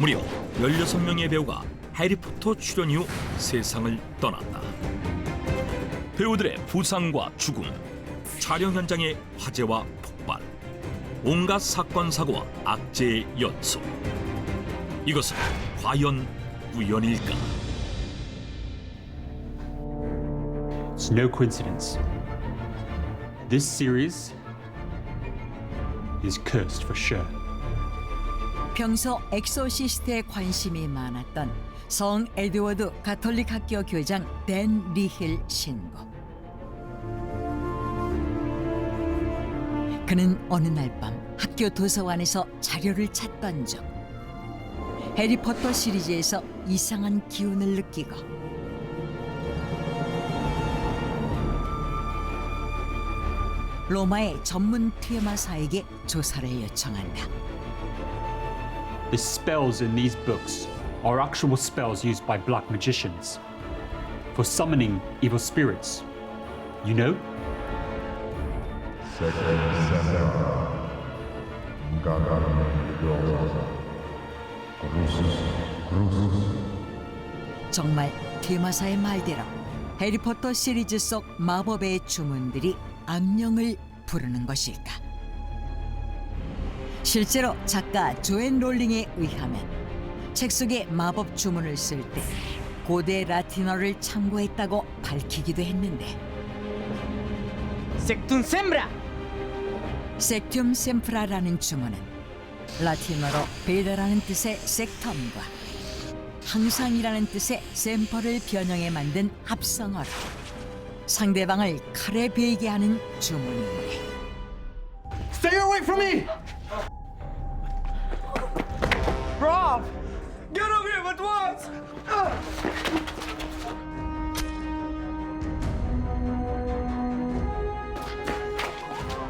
무려 16명의 배우가 해리포터 출연 이후 세상을 떠났다. 배우들의 부상과 죽음, 촬영 현장의 화재와 폭발, 온갖 사건 사고와 악재의 연속. 이것은 과연 우연일까? It's no coincidence. This series is cursed for sure. 평소 엑소시스트에 관심이 많았던 성 에드워드 가톨릭 학교 교장 댄 리힐 신부. 그는 어느 날 밤 학교 도서관에서 자료를 찾던 중 해리포터 시리즈에서 이상한 기운을 느끼고 로마의 전문 퇴마사에게 조사를 요청한다. The spells in these books are actual spells used by black magicians for summoning evil spirits. You know? 정말 테마사의 말대로 해리포터 시리즈 속 마법의 주문들이 악령을 부르는 것일까? 실제로 작가 조앤 롤링에 의하면 책 속에 마법 주문을 쓸 때 고대 라틴어를 참고했다고 밝히기도 했는데 Sectum sembra! 섹툼 셈프라라는 주문은 라틴어로 베다라는 뜻의 섹텀과 항상이라는 뜻의 셈퍼를 변형해 만든 합성어로 상대방을 칼에 베이게 하는 주문인데 Stay away from me!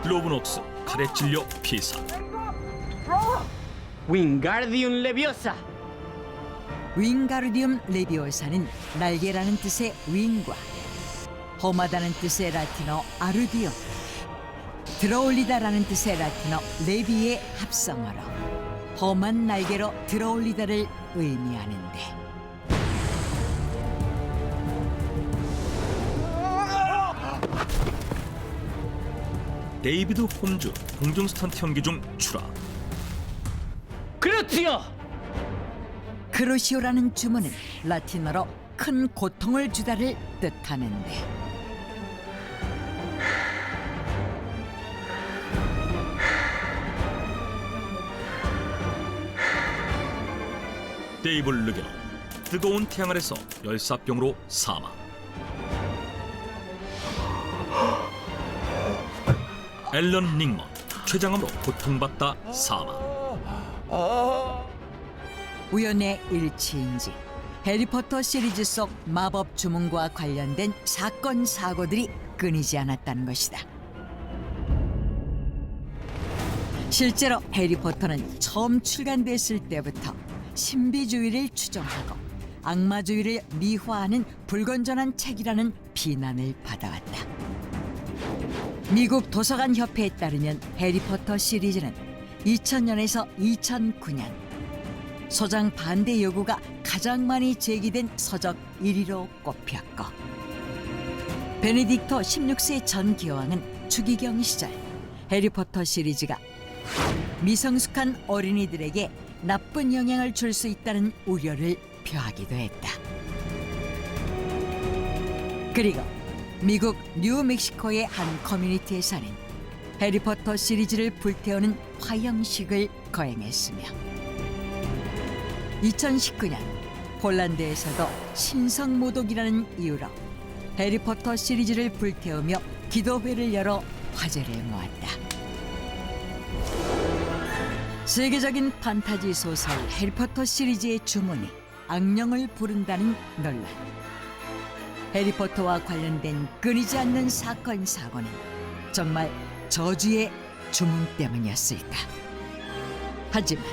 로브녹스 칼에 찔려 피사. Wingardium Leviosa! 윙가르디움 레비오사는 날개라는 뜻의 윙과 험하다는 뜻의 라틴어 아르디움 들어올리다라는 뜻의 라틴어 레비의 합성어로 험한 날개로 들어올리다를 의미하는데 데이비드 홈즈 공중 스턴트 연기 중 출하. Crucio! 크루시오라는 주문은 라틴어로 큰 고통을 주다를 뜻하는데 데이블 르게너 뜨거운 태양 아래서 열사병으로 사망. 앨런 닉먼 췌장암으로 고통받다 사망. 우연의 일치인지 해리포터 시리즈 속 마법 주문과 관련된 사건 사고들이 끊이지 않았다는 것이다. 실제로 해리포터는 처음 출간됐을 때부터 신비주의를 추종하고 악마주의를 미화하는 불건전한 책이라는 비난을 받아왔다. 미국 도서관 협회에 따르면 해리포터 시리즈는 2000년에서 2009년 소장 반대 요구가 가장 많이 제기된 서적 1위로 꼽혔고 베네딕토 16세 전 교황은 추기경 시절 해리포터 시리즈가 미성숙한 어린이들에게 나쁜 영향을 줄 수 있다는 우려를 표하기도 했다. 그리고 미국 뉴멕시코의 한 커뮤니티에서는 해리포터 시리즈를 불태우는 화형식을 거행했으며 2019년 폴란드에서도 신성모독이라는 이유로 해리포터 시리즈를 불태우며 기도회를 열어 화제를 모았다. 세계적인 판타지 소설 해리포터 시리즈의 주문이 악령을 부른다는 논란. 해리포터와 관련된 끊이지 않는 사건 사고는 정말 저주의 주문 때문이었을까? 하지만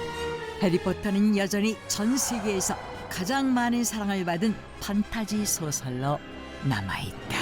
해리포터는 여전히 전 세계에서 가장 많은 사랑을 받은 판타지 소설로 남아 있다.